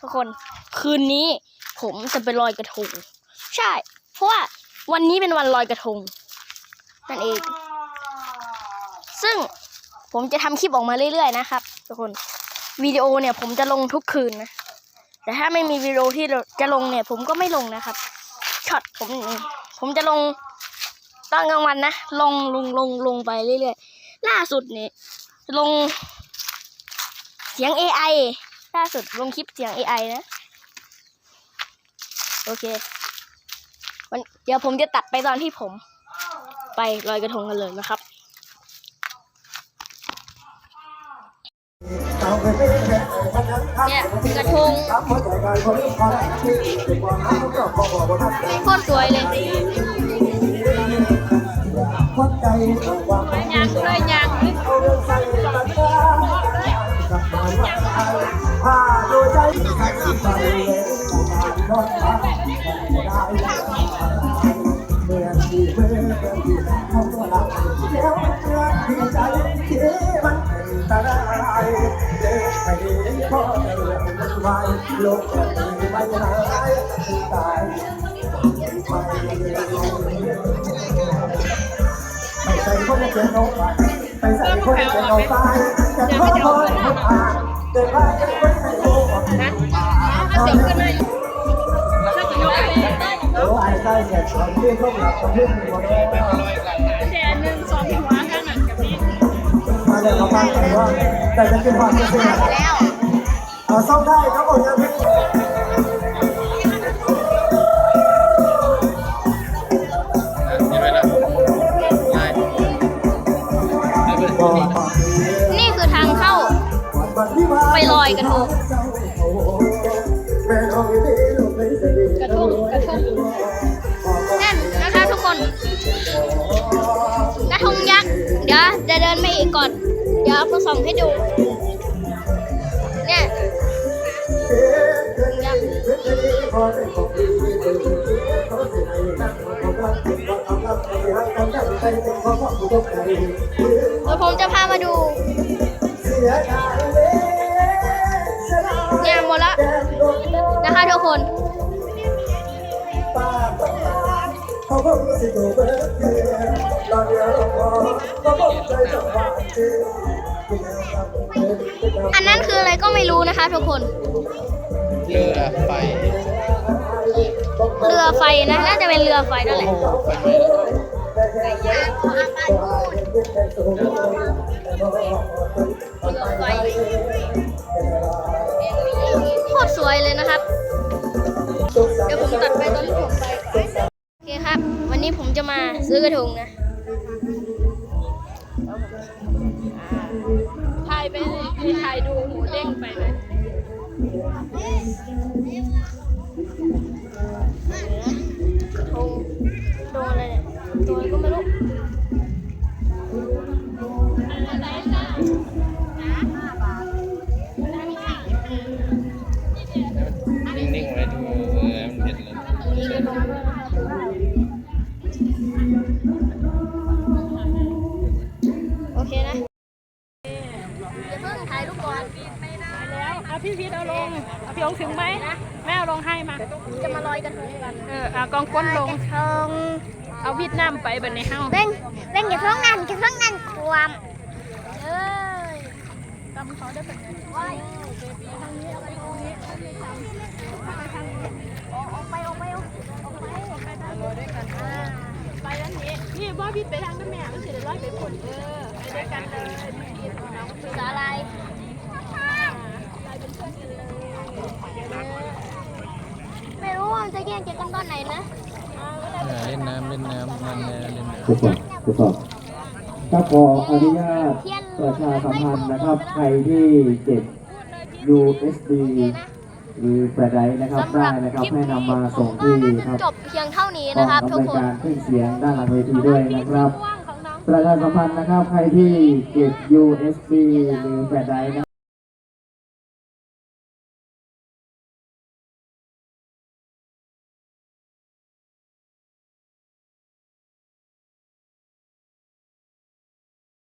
ทุกคนคืนนี้ผมจะไปลอยกระทง ใช่ เพราะว่าวันนี้เป็นวันลอยกระทงนั่นเอง ซึ่งผมจะทำคลิปออกมาเรื่อยๆนะครับ ทุกคนวิดีโอเนี่ยผมจะลงทุกคืนนะแต่ถ้าไม่มีวิดีโอที่จะลงเนี่ย ผมก็ไม่ลงนะครับช็อตผมผมจะลงตอนกลางวันนะลงลงลงลงไปเรื่อยๆล่าสุดเนี่ยลงเสียง AI ล่าสุดลงคลิปเสียง AI นะ โอเควันเดี๋ยวผมจะตัดไปตอนที่ผม ไปลอยกระทงกันเลยนะครับเนี่ยกระทงโคตรสวยเลย ใส่คนเจนเอาไปไปใส่คนเจนเอาตายแต่ขอคอยให้ผ่านเกิดว่าจะเป็นให้โลกนะโอ้ไอ้ใส่ เสียชนที่ต้องหลับต้องพึ่งหมดเลยแต่หนึ่งสองหัวข้างหลังกับนี้มาเดี๋ยวเราฟังกันว่าแต่จะเป็นความเชื่อแล้วเอาซ่อมได้ทั้งหมดยังพี่เห็นไหมล่ะนี่คือทางเข้า ไปลอยกระทง กระทงกระทงนั่นนะคะทุกคนกระทงยักษ์เดี๋ยวจะเดินไปอีกก่อน เดี๋ยวเอาส่องให้ดูเนี่ยยักษ์เดี๋ยวผมจะพามาดูเนี่ยหมดละ คนอันนั้นคืออะไรก็ไม่รู้นะคะทุกคน เรือไฟ เรือไฟนะน่าจะเป็นเรือไฟนั่นแหละเรื เดี๋ยวผมตัดไปตอนที่ผมไปโอเคครับ วันนี้ผมจะมาซื้อกระทงนะถ่ายไปเลยถ่ายดูหมูเด้งไปเลยกระทงโดนอะไรเนี่ยตัวอะไรก็ไม่รู้ อย่าเพิ่งถ่ายรูปก่อนแล้วเอาพี่พีทเอาลงเอาพี่องถึงไหมแม่เอาลงให้มา จะมาลอยกระทงกันเออเอากองก้นลงกระทงเอาวิดน้ำไปบันในเฮาเร่งเร่งอย่าเพิ่งนั่นอย่าเพิ่งนั่นความเอ้ยตำเขาได้เป็นไงว้ายทางนี้เอาไปทางนี้ออกไปออกไปออกไปออกไปทางนี้อ่าไปด้านนี้นี่ว่าพี่ไปทางนั้นแม่ก็สิได้ร้อยไปผลเออไปด้วยกันเลยพี่พีทน้อง ภาษาอะไร ไปเป็นเพื่อนกันเลย ไม่รู้ว่ามันจะแยกจากกันต อนไหนนะเออเล่นน้ำเล่นน้ำมันเล่นน้ำทดสอบทดสอบถ้าขออนุญาตประชาสัมพันธ์นะครับ ใครที่เก็บ USB หรือแฟลชไดรฟ์นะครับ สำหได้รับนะครับ คลิปให้นี้นำมาผส่งมว่าที่น่าครับจะจบเพียงเท่านี้กอนะงครับทุกอำนวยคนการเครื่องเสียงด้านหลังเวทีด้วยนะครับว่างของน้องประชาสัมพันธ์นะครับ ใครที่เก็บ USB หรือแฟลชไดรฟ์นะครับ